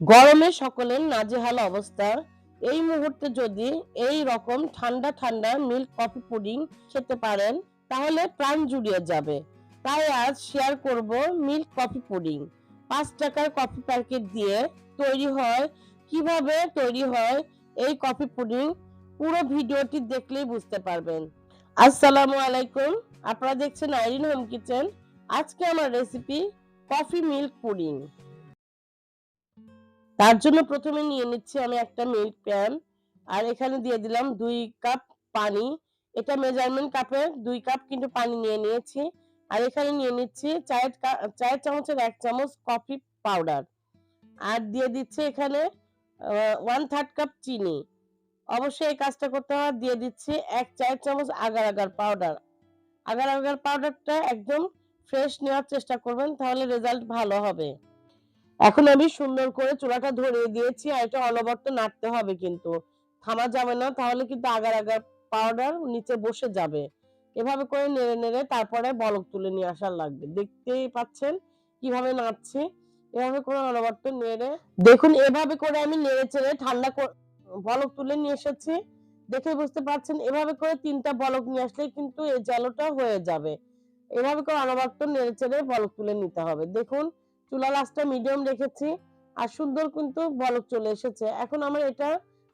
গরমে সকলের নাজেহাল অবস্থা। এই মুহূর্তে যদি এই রকম ঠান্ডা ঠান্ডা মিল্ক কফি পুডিং খেতে পারেন, তাহলে প্রাণ জুড়িয়ে যাবে। তাই আজ শেয়ার করব মিল্ক কফি পুডিং পাঁচ টাকার কফি প্যাকেট দিয়ে তৈরি হয়। কীভাবে তৈরি হয় এই কফি পুডিং পুরো ভিডিওটি দেখলেই বুঝতে পারবেন। আসসালামু আলাইকুম। আপনারা দেখছেন আইরিন হোম কিচেন। আজকে আমার রেসিপি কফি মিল্ক পুডিং তার জন্য প্রথমে নিয়ে নিচ্ছি আমি একটা মিল্ক প্যান আর এখানে দিয়ে দিলাম দুই কাপ পানি। এটা মেজারমেন্ট কাপে দুই কাপ কিন্তু পানি নিয়ে নিয়েছি। আর এখানে নিয়ে নিচ্ছি চায়ের চায়ের চামচের এক চামচ কফি পাউডার আর দিয়ে দিচ্ছি এখানে ওয়ান থার্ড কাপ চিনি। অবশ্যই এই কাজটা করতে হবে। দিয়ে দিচ্ছি এক চায়ের চামচ agar agar powder agar agar পাউডারটা একদম ফ্রেশ নেওয়ার চেষ্টা করবেন, তাহলে রেজাল্ট ভালো হবে। এখন আমি সুন্দর করে চুলাটা ধরিয়ে দিয়েছি আর এটা অনবরত নাড়তে হবে কিন্তু। থামা যাবে না, তাহলে কিন্তু আগার আগার পাউডার নিচে বসে যাবে। এভাবে করে নেড়ে নেড়ে তারপরে বলক তুলে নিয়ে আসার লাগবে। দেখতেই পাচ্ছেন কীভাবে নাড়ছি। এভাবে করে অনবরত নেড়ে, দেখুন এভাবে করে আমি নেড়ে চেড়ে ঠান্ডা বলক তুলে নিয়ে এসেছি। দেখে বুঝতে পারছেন, এভাবে করে তিনটা বলক নিয়ে আসলে কিন্তু এই জালোটা হয়ে যাবে। এভাবে করে অনবরত নেড়ে চেড়ে বলক তুলে নিতে হবে। দেখুন চুলা লাস্টটা মিডিয়াম রেখেছি আর সুন্দর কিন্তু বলক চলে এসেছে। এখন আমার এটা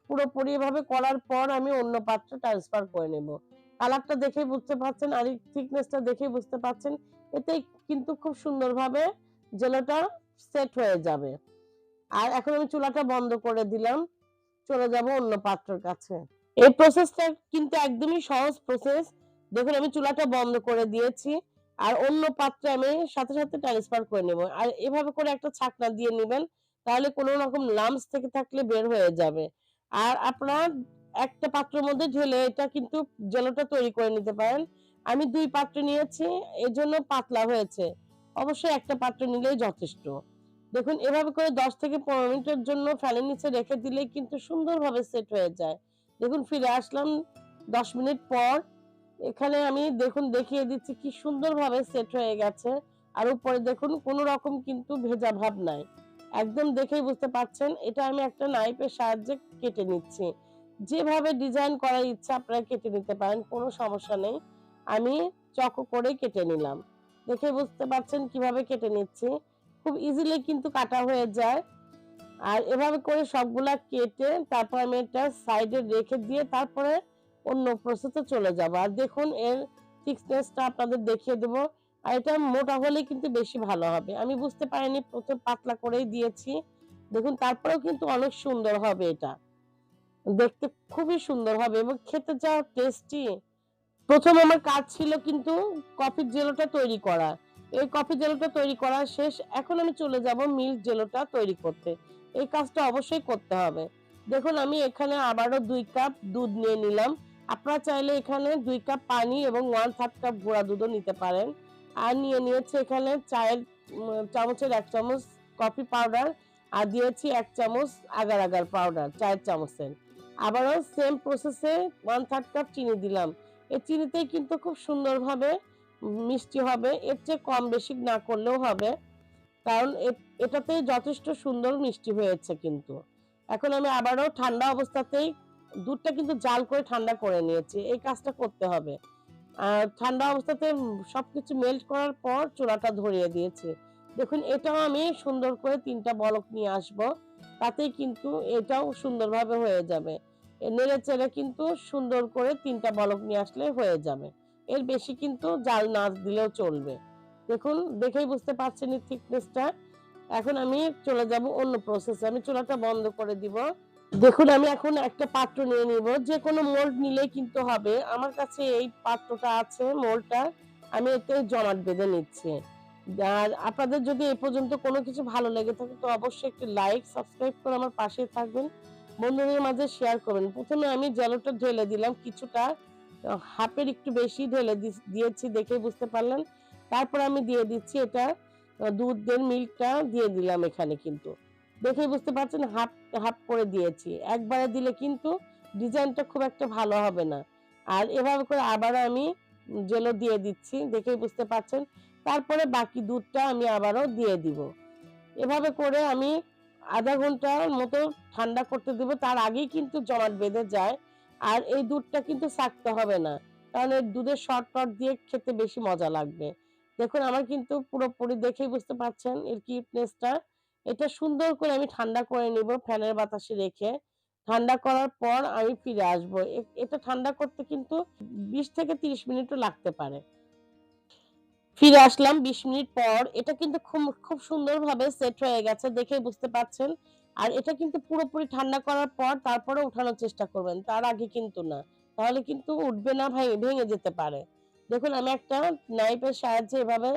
পুরোপুরি এভাবে করার পর আমি অন্য পাত্রে ট্রান্সফার করে নেব। কালারটা দেখে বুঝতে পারছেন, আর থিকনেসটা দেখে বুঝতে পারছেন এতে কিন্তু খুব সুন্দরভাবে জেলোটা সেট হয়ে যাবে। আর এখন আমি চুলাটা বন্ধ করে দিলাম, চলে যাব অন্য পাত্রের কাছে। এই প্রসেসটা কিন্তু একদমই সহজ প্রসেস দেখুন, আমি চুলাটা বন্ধ করে দিয়েছি। আর অন্য পাত্রে আমি সাথে সাথে ট্রান্সফার করে নেব। আর এভাবে করে একটা ছাকনা দিয়ে নেবেন, তাহলে কোনো রকম লামস থেকে থাকলে বের হয়ে যাবে। আর আপনার একটা পাত্রের মধ্যে ঢেলে এটা কিন্তু জেলোটা তৈরি করে নিতে পারেন। আমি দুই পাত্র নিয়েছি, এজন্য পাতলা হয়েছে। অবশ্যই একটা পাত্র নিলেই যথেষ্ট। দেখুন, এভাবে করে দশ থেকে পনেরো মিনিটের জন্য ফ্যানের নিচে রেখে দিলে কিন্তু সুন্দরভাবে সেট হয়ে যায়। দেখুন, ফিরে আসলাম দশ মিনিট পর। এখানে আমি দেখুন দেখিয়ে দিচ্ছি কি সুন্দরভাবে সেট হয়ে গেছে। আর উপরে দেখুন কোনো রকম কিন্তু ভেজা ভাব নাই। একদম দেখেই বুঝতে পারছেন, এটা আমি একটা নাইফের সাহায্যে কেটে নিচ্ছি। যেভাবে ডিজাইন করার ইচ্ছা আপনারা কেটে নিতে পারেন, কোনো সমস্যা নেই। আমি চকো করে কেটে নিলাম। দেখে বুঝতে পারছেন কীভাবে কেটে নিচ্ছি। খুব ইজিলি কিন্তু কাটা হয়ে যায়। আর এভাবে করে সবগুলা কেটে তারপর আমি এটা সাইডে রেখে দিয়ে তারপরে অন্য প্রসেসে চলে যাব। আর দেখুন, এর থিকনেসটা আপনাদের দেখিয়ে দেবো। আর এটা মোটা হলে কিন্তু বেশি ভালো হবে। আমি বুঝতে পারিনি, প্রথম পাতলা করেই দিয়েছি। দেখুন, তারপরেও কিন্তু অনেক সুন্দর হবে এটা। দেখতে খুবই সুন্দর হবে এবং খেতে যা টেস্টি প্রথম আমার কাজ ছিল কিন্তু কফির জেলোটা তৈরি করা। এই কফি জেলোটা তৈরি করা শেষ, এখন আমি চলে যাব মিল্ক জেলোটা তৈরি করতে। এই কাজটা অবশ্যই করতে হবে। দেখুন, আমি এখানে আবারও দুই কাপ দুধ নিয়ে নিলাম। আপনারা চাইলে এখানে দুই কাপ পানি এবং ওয়ান থার্ড কাপ গুঁড়া দুধও নিতে পারেন। আর নিয়ে নিয়েছে এখানে চায়ের চামচের এক চামচ কফি পাউডার আর দিয়েছি এক চামচ আগার আগার পাউডার চায়ের চামচের। আবারও সেম প্রসেসে ওয়ান থার্ড কাপ চিনি দিলাম। এই চিনিতেই কিন্তু খুব সুন্দরভাবে মিষ্টি হবে, এর চেয়ে কম বেশি না করলেও হবে। কারণ এটাতে যথেষ্ট সুন্দর মিষ্টি হয়েছে কিন্তু। এখন আমি আবারও ঠান্ডা অবস্থাতেই দুধটা কিন্তু জাল করে ঠান্ডা করে নিয়েছি, এই কাজটা করতে হবে। আর ঠান্ডা অবস্থাতে উম সবকিছু মেল্ট করার পর চুলাটা ধরিয়ে দিয়েছি। দেখুন, এটাও আমি সুন্দর করে তিনটা বলক নিয়ে আসব, তাতেই কিন্তু এটাও সুন্দরভাবে হয়ে যাবে। নেড়ে চেড়ে কিন্তু সুন্দর করে তিনটা বলক নিয়ে আসলে হয়ে যাবে। এর বেশি কিন্তু জাল না দিলেও চলবে। দেখুন, দেখেই বুঝতে পারছেন এই থিকনেসটা এখন আমি চলে যাব অন্য প্রসেসে আমি চুলাটা বন্ধ করে দিব। দেখুন, আমি এখন একটা পাত্র নিয়ে নিব। যে কোনো মোল্ড নিলেই কিন্তু হবে। আমার কাছে এই পাত্রটা আছে মোল্ডটা আমি এতে জমাট বেঁধে নিচ্ছি। আর আপনাদের যদি এ পর্যন্ত কোনো কিছু ভালো লেগে থাকে, তো অবশ্যই একটি লাইক সাবস্ক্রাইব করে আমার পাশে থাকবেন। বন্ধুদের মাঝে শেয়ার করবেন। প্রথমে আমি জলটা ঢেলে দিলাম কিছুটা। হাফের একটু বেশি ঢেলে দিয়েছি দেখে বুঝতে পারলেন। তারপর আমি দিয়ে দিচ্ছি এটা। দুধের মিল্কটা দিয়ে দিলাম এখানে কিন্তু। দেখে বুঝতে পারছেন, হাফ হাফ করে দিয়েছি। একবারে দিলে কিন্তু ডিজাইনটা খুব একটা ভালো হবে না। আর এভাবে করে আবার আমি জেলো দিয়ে দিচ্ছি, দেখেই বুঝতে পারছেন। তারপরে বাকি দুধটা আমি আবারও দিয়ে দিব। এভাবে করে আমি আধা ঘণ্টার মতো ঠান্ডা করতে দেবো, তার আগেই কিন্তু জমাট বেঁধে যায়। আর এই দুধটা কিন্তু ছাকতে হবে না, কারণ এর দুধের শর্ট টট দিয়ে খেতে বেশি মজা লাগবে। দেখুন, আমার কিন্তু পুরোপুরি দেখেই বুঝতে পারছেন এর কিউটনেসটা। এটা সুন্দর করে আমি ঠান্ডা করে নিব ফ্যানের বাতাসে রেখে। ঠান্ডা করার পর আমি ফিরে আসব। এটা ঠান্ডা করতে কিন্তু বিশ থেকে তিরিশ মিনিটও লাগতে পারে। ফিরে আসলাম বিশ মিনিট পর। এটা কিন্তু খুব খুব সুন্দরভাবে সেট হয়ে গেছে দেখেই বুঝতে পারছেন। আর এটা কিন্তু পুরোপুরি ঠান্ডা করার পর তারপরে উঠানোর চেষ্টা করবেন। তার আগে কিন্তু না। তাহলে কিন্তু উঠবে না, ভাই, ভেঙে যেতে পারে। দেখুন, আমি একটা নাইফের সাহায্যে এভাবে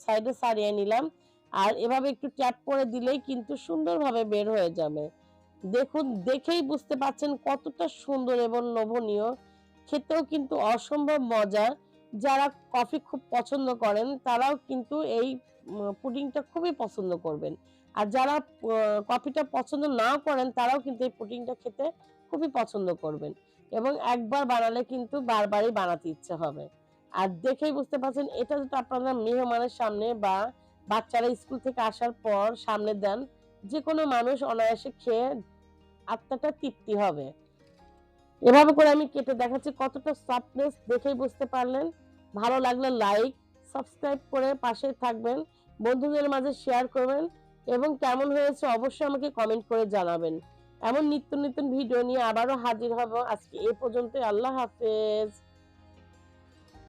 সাইডে সারিয়ে নিলাম। আর এভাবে একটু ট্যাপ করে দিলেই কিন্তু সুন্দরভাবে বের হয়ে যাবে। দেখুন, দেখেই বুঝতে পাচ্ছেন কতটা সুন্দর এবং লোভনীয়। খেতেও কিন্তু অসম্ভব মজার। যারা কফি খুব পছন্দ করেন, তারাও কিন্তু এই পুডিংটা খুবই পছন্দ করবেন। আর যারা কফিটা পছন্দ নাও করেন, তারাও কিন্তু এই পুডিংটা খেতে খুবই পছন্দ করবেন। এবং একবার বানালে কিন্তু বারবারই বানাতে ইচ্ছে হবে। আর দেখেই বুঝতে পারছেন এটা যদি আপনারা মেহমানের সামনে বা বাচ্চারা স্কুল থেকে আসার পর সামনে দেন যে কোনো মানুষ অনায়াসে খেয়ে আত্মাটা তৃপ্তি হবে। এভাবে করে আমি কেটে দেখাচ্ছি কতটা সফটনেস দেখেই বুঝতে পারলেন। ভালো লাগলে লাইক সাবস্ক্রাইব করে পাশে থাকবেন, বন্ধুদের মাঝে শেয়ার করবেন এবং কেমন হয়েছে অবশ্যই আমাকে কমেন্ট করে জানাবেন। এমন নিত্য নতুন ভিডিও নিয়ে আবারও হাজির হব। আজকে এ পর্যন্ত আল্লাহ হাফেজ।